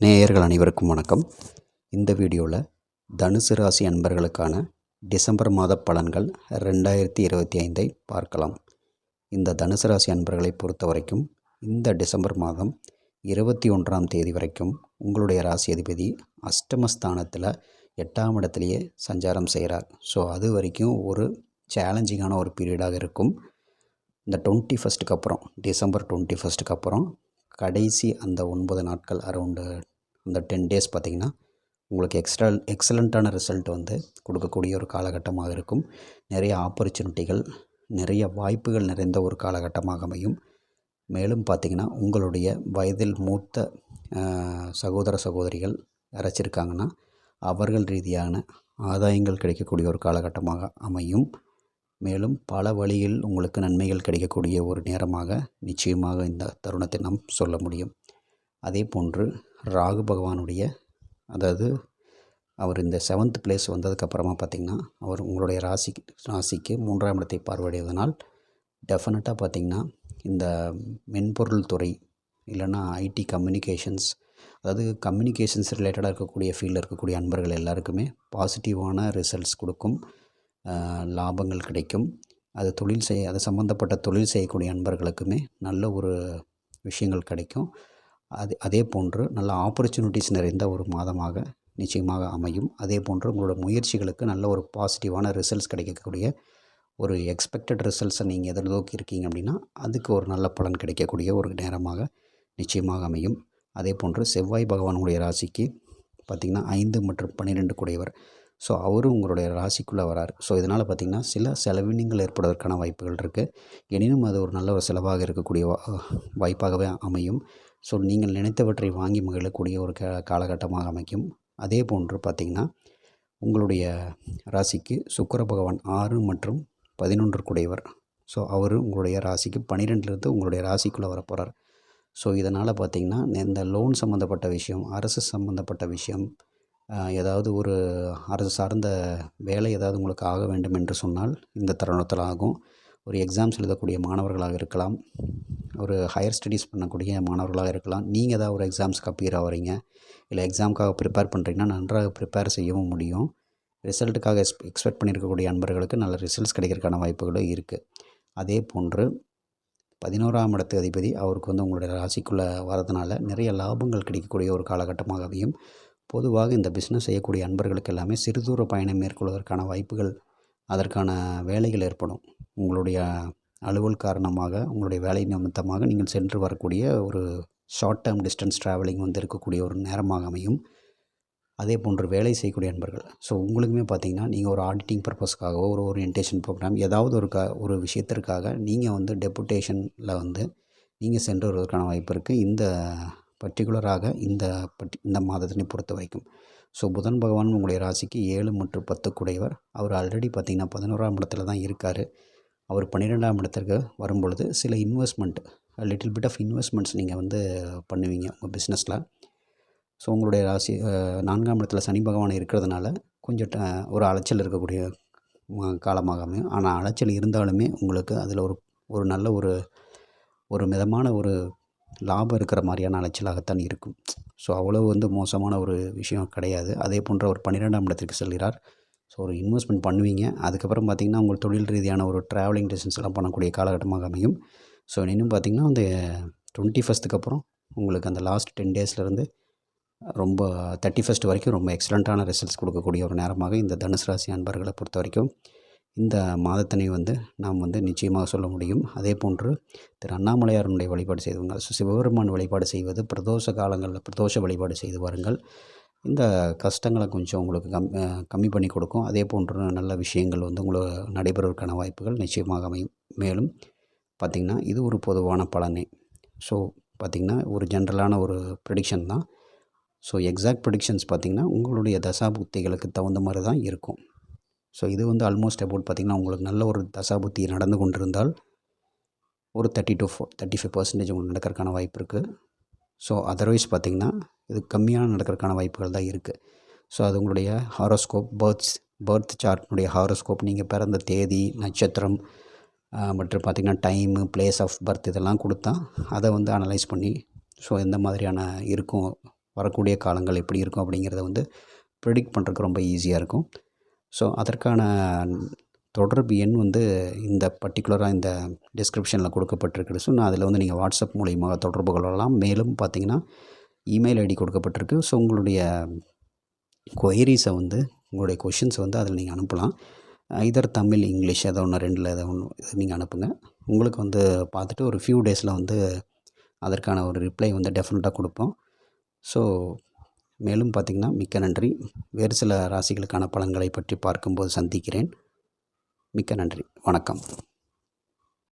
நேயர்கள் அனைவருக்கும் வணக்கம். இந்த வீடியோவில் தனுசு ராசி அன்பர்களுக்கான டிசம்பர் மாத பலன்கள் ரெண்டாயிரத்தி இருபத்தி ஐந்தை பார்க்கலாம். இந்த தனுசு ராசி அன்பர்களை பொறுத்த வரைக்கும் இந்த டிசம்பர் மாதம் இருபத்தி ஒன்றாம் தேதி வரைக்கும் உங்களுடைய ராசி அதிபதி அஷ்டமஸ்தானத்தில் எட்டாம் இடத்துலையே சஞ்சாரம் செய்கிறார். ஸோ அது வரைக்கும் ஒரு சேலஞ்சிங்கான ஒரு பீரியடாக இருக்கும். இந்த டுவெண்ட்டி ஃபஸ்ட்டுக்கு அப்புறம் டிசம்பர் டுவெண்ட்டி ஃபஸ்ட்டுக்கு அப்புறம் கடைசி அந்த ஒன்பது நாட்கள் அரௌண்டு அந்த டென் டேஸ் பார்த்திங்கன்னா உங்களுக்கு எக்ஸ்ட்ரா எக்ஸலண்ட்டான ரிசல்ட் வந்து கொடுக்கக்கூடிய ஒரு காலகட்டமாக இருக்கும். நிறைய ஆப்பர்ச்சுனிட்டிகள் நிறைய வாய்ப்புகள் நிறைந்த ஒரு காலகட்டமாக அமையும். மேலும் பார்த்திங்கன்னா உங்களுடைய வயதில் மூத்த சகோதர சகோதரிகள் யாராச்சிருக்காங்கன்னா அவர்கள் ரீதியான ஆதாயங்கள் கிடைக்கக்கூடிய ஒரு காலகட்டமாக அமையும். மேலும் பல வழியில் உங்களுக்கு நன்மைகள் கிடைக்கக்கூடிய ஒரு நேரமாக நிச்சயமாக இந்த தருணத்தை நாம் சொல்ல முடியும். அதே போன்று ராகு பகவானுடைய அதாவது அவர் இந்த செவன்த் பிளேஸ் வந்ததுக்கப்புறமா பார்த்திங்கன்னா அவர் உங்களுடைய ராசிக்கு ராசிக்கு மூன்றாம் இடத்தை பார்வையிடுவதனால் டெஃபினட்டாக பார்த்திங்கன்னா இந்த மென்பொருள் துறை இல்லைன்னா ஐடி கம்யூனிகேஷன்ஸ் அதாவது கம்யூனிகேஷன்ஸ் ரிலேட்டடாக இருக்கக்கூடிய ஃபீல்டில் இருக்கக்கூடிய அன்பர்கள் எல்லாருக்குமே பாசிட்டிவான ரிசல்ட்ஸ் கொடுக்கும். லாபங்கள் கிடைக்கும். அது தொழில் செய்ய அது சம்மந்தப்பட்ட தொழில் செய்யக்கூடிய நண்பர்களுக்குமே நல்ல ஒரு விஷயங்கள் கிடைக்கும். அது அதே போன்று நல்ல ஆப்பர்ச்சுனிட்டிஸ் நிறைந்த ஒரு மாதமாக நிச்சயமாக அமையும். அதே போன்று உங்களோட முயற்சிகளுக்கு நல்ல ஒரு பாசிட்டிவான ரிசல்ட்ஸ் கிடைக்கக்கூடிய ஒரு எக்ஸ்பெக்டட் ரிசல்ட்ஸை நீங்கள் எதிர்நோக்கி இருக்கீங்க அப்படின்னா அதுக்கு ஒரு நல்ல பலன் கிடைக்கக்கூடிய ஒரு நேரமாக நிச்சயமாக அமையும். அதே போன்று செவ்வாய் பகவானுடைய ராசிக்கு பார்த்திங்கன்னா ஐந்து மற்றும் பன்னிரெண்டு கூடியவர். ஸோ அவரும் உங்களுடைய ராசிக்குள்ளே வரார். ஸோ இதனால் பார்த்திங்கன்னா சில செலவினங்கள் ஏற்படுவதற்கான வாய்ப்புகள் இருக்குது எனினும் அது ஒரு நல்ல ஒரு செலவாக இருக்கக்கூடிய வாய்ப்பாகவே அமையும். ஸோ நீங்கள் நினைத்தவற்றை வாங்கி மகிழக்கூடிய ஒரு காலகட்டமாக அமைக்கும். அதே போன்று பார்த்திங்கன்னா உங்களுடைய ராசிக்கு சுக்கர பகவான் ஆறு மற்றும் பதினொன்று குடையவர். ஸோ அவர் உங்களுடைய ராசிக்கு பன்னிரெண்டுலேருந்து உங்களுடைய ராசிக்குள்ளே வரப்போகிறார் ஸோ இதனால் பார்த்திங்கன்னா இந்த லோன் சம்மந்தப்பட்ட விஷயம் அரசு சம்மந்தப்பட்ட விஷயம் ஏதாவது ஒரு அரசு சார்ந்த வேலை ஏதாவது உங்களுக்கு ஆக வேண்டும் என்று சொன்னால் இந்த தருணத்தில் ஆகும் ஒரு எக்ஸாம்ஸ் எழுதக்கூடிய மாணவர்களாக இருக்கலாம். ஒரு ஹையர் ஸ்டடீஸ் பண்ணக்கூடிய மாணவர்களாக இருக்கலாம். நீங்கள் ஏதாவது ஒரு எக்ஸாம்ஸ்க்கு அப்பியர் ஆகிறீங்க இல்லை எக்ஸாமுக்காக ப்ரிப்பேர் பண்ணுறீங்கன்னா நன்றாக ப்ரிப்பேர் செய்யவும் முடியும். ரிசல்ட்டுக்காக எக்ஸ் எக்ஸ்பெக்ட் பண்ணியிருக்கக்கூடிய அன்பர்களுக்கு நல்ல ரிசல்ட்ஸ் கிடைக்கிறதுக்கான வாய்ப்புகளும் இருக்குது அதே போன்று பதினோராம் இடத்து அதிபதி அவருக்கு வந்து உங்களுடைய ராசிக்குள்ளே வரதுனால நிறைய லாபங்கள் கிடைக்கக்கூடிய ஒரு காலகட்டமாக பொதுவாக இந்த பிஸ்னஸ் செய்யக்கூடிய அன்பர்களுக்கு எல்லாமே சிறுதூர பயணம் மேற்கொள்வதற்கான வாய்ப்புகள் அதற்கான வேலைகள் ஏற்படும். உங்களுடைய அலுவல் காரணமாக உங்களுடைய வேலை நிமித்தமாக நீங்கள் சென்று வரக்கூடிய ஒரு ஷார்ட் டேர்ம் டிஸ்டன்ஸ் ட்ராவலிங் வந்து இருக்கக்கூடிய ஒரு நேரமாக அமையும். அதே போன்று வேலை செய்யக்கூடிய நண்பர்கள் ஸோ உங்களுக்குமே பார்த்தீங்கன்னா நீங்கள் ஒரு ஆடிட்டிங் பர்பஸ்க்காகவோ ஒரு ஓரியன்டேஷன் ப்ரோக்ராம் ஏதாவது ஒரு க ஒரு விஷயத்திற்காக நீங்கள் வந்து டெபுட்டேஷனில் வந்து நீங்கள் சென்று வருவதற்கான வாய்ப்பு இருக்குது இந்த பர்டிகுலராக இந்த பட்டி இந்த மாதத்தினை பொறுத்த வரைக்கும். ஸோ புதன் பகவான் உங்களுடைய ராசிக்கு ஏழு மற்றும் பத்து குடையவர் அவர் ஆல்ரெடி பார்த்திங்கன்னா பதினோராம் இடத்துல தான் இருக்கார். அவர் பன்னிரெண்டாம் இடத்திற்கு வரும்பொழுது சில investment little bit of investments நீங்கள் வந்து பண்ணுவீங்க உங்கள் பிஸ்னஸில் ஸோ உங்களுடைய ராசி நான்காம் இடத்துல சனி பகவான் இருக்கிறதுனால கொஞ்சம் ஒரு அலைச்சல் இருக்கக்கூடிய காலமாக அமையும் ஆனால் அலைச்சல் இருந்தாலுமே உங்களுக்கு அதில் ஒரு ஒரு நல்ல ஒரு ஒரு மிதமான ஒரு லாபம் இருக்கிற மாதிரியான அலைச்சலாகத்தான் இருக்கும். ஸோ அவ்வளோ வந்து மோசமான ஒரு விஷயம் கிடையாது. அதே போன்ற ஒரு பன்னிரெண்டாம் இடத்திற்கு செல்கிறார். ஸோ ஒரு இன்வெஸ்ட்மெண்ட் பண்ணுவீங்க. அதுக்கப்புறம் பார்த்திங்கன்னா உங்கள் தொழில் ரீதியான ஒரு ட்ராவலிங் டிஸ்டன்ஸ் எல்லாம் பண்ணக்கூடிய காலகட்டமாக அமையும். ஸோ இன்னும் பார்த்திங்கன்னா அந்த டுவெண்ட்டி ஃபஸ்ட்டுக்கு அப்புறம் உங்களுக்கு அந்த லாஸ்ட் டென் டேஸ்லேருந்து ரொம்ப தேர்ட்டி ஃபஸ்ட் வரைக்கும் ரொம்ப எக்ஸலண்ட்டான ரிசல்ட்ஸ் கொடுக்கக்கூடிய ஒரு நேரமாக இந்த தனுசு ராசி அன்பர்களை பொறுத்த வரைக்கும் இந்த மாதத்தினை வந்து நாம் வந்து நிச்சயமாக சொல்ல முடியும். அதே போன்று திரு அண்ணாமலையாரனுடைய வழிபாடு செய்தவங்க சிவபெருமான் வழிபாடு செய்வது பிரதோஷ காலங்களில் பிரதோஷ வழிபாடு செய்து வாருங்கள். இந்த கஷ்டங்களை கொஞ்சம் உங்களுக்கு கம் கம்மி பண்ணி கொடுக்கும். அதே போன்று நல்ல விஷயங்கள் வந்து உங்களுக்கு நடைபெறுவதற்கான வாய்ப்புகள் நிச்சயமாக அமையும். மேலும் பார்த்திங்கன்னா இது ஒரு பொதுவான பலனே. ஸோ பார்த்திங்கன்னா ஒரு ஜென்ரலான ஒரு ப்ரெடிக்ஷன் தான். ஸோ எக்ஸாக்ட் ப்ரெடிக்ஷன்ஸ் பார்த்திங்கன்னா உங்களுடைய தசாபுக்திகளுக்கு தகுந்த மாதிரி தான் இருக்கும். ஸோ இது வந்து ஆல்மோஸ்ட் அபவுட் பார்த்திங்கன்னா உங்களுக்கு நல்ல ஒரு தசாபுத்தி நடந்து கொண்டிருந்தால் ஒரு thirty to four thirty five percentage உங்களுக்கு நடக்கிறதுக்கான வாய்ப்பு இருக்குது ஸோ அதர்வைஸ் பார்த்திங்கன்னா இது கம்மியான நடக்கிறதுக்கான வாய்ப்புகள் தான் இருக்குது ஸோ அது உங்களுடைய ஹாரோஸ்கோப் பர்த்ஸ் பர்த் சார்ட்னுடைய ஹாரோஸ்கோப் நீங்கள் பிறந்த தேதி நட்சத்திரம் மற்றும் பார்த்திங்கன்னா டைமு பிளேஸ் ஆஃப் பர்த் இதெல்லாம் கொடுத்தா அதை வந்து அனலைஸ் பண்ணி ஸோ எந்த மாதிரியான இருக்கும் வரக்கூடிய காலங்கள் எப்படி இருக்கும் அப்படிங்கிறத வந்து ப்ரிடிக்ட் பண்ணுறதுக்கு ரொம்ப ஈஸியாக இருக்கும். ஸோ அதற்கான தொடர்பு எண் வந்து இந்த பர்டிகுலராக இந்த டிஸ்கிரிப்ஷனில் கொடுக்கப்பட்டிருக்கு ஸோ நான் அதில் வந்து நீங்கள் வாட்ஸ்அப் மூலியமாக தொடர்பு கொள்ளலாம். மேலும் பார்த்தீங்கன்னா இமெயில் ஐடி கொடுக்கப்பட்டிருக்கு. ஸோ உங்களுடைய கொயரிஸை வந்து உங்களுடைய கொஷின்ஸை வந்து அதில் நீங்கள் அனுப்பலாம். இதர் தமிழ் இங்கிலீஷ் ஏதோ ஒன்று ரெண்டில் ஏதோ ஒன்று நீங்கள் அனுப்புங்க. உங்களுக்கு வந்து பார்த்துட்டு ஒரு ஃபியூ டேஸில் வந்து அதற்கான ஒரு ரிப்ளை வந்து டெஃபினட்டாக கொடுப்போம். ஸோ மேலும் பார்த்திங்கன்னா மிக்க நன்றி. வேறு சில ராசிகளுக்கான பலன்களை பற்றி பார்க்கும்போது சந்திக்கிறேன். மிக்க நன்றி. வணக்கம்.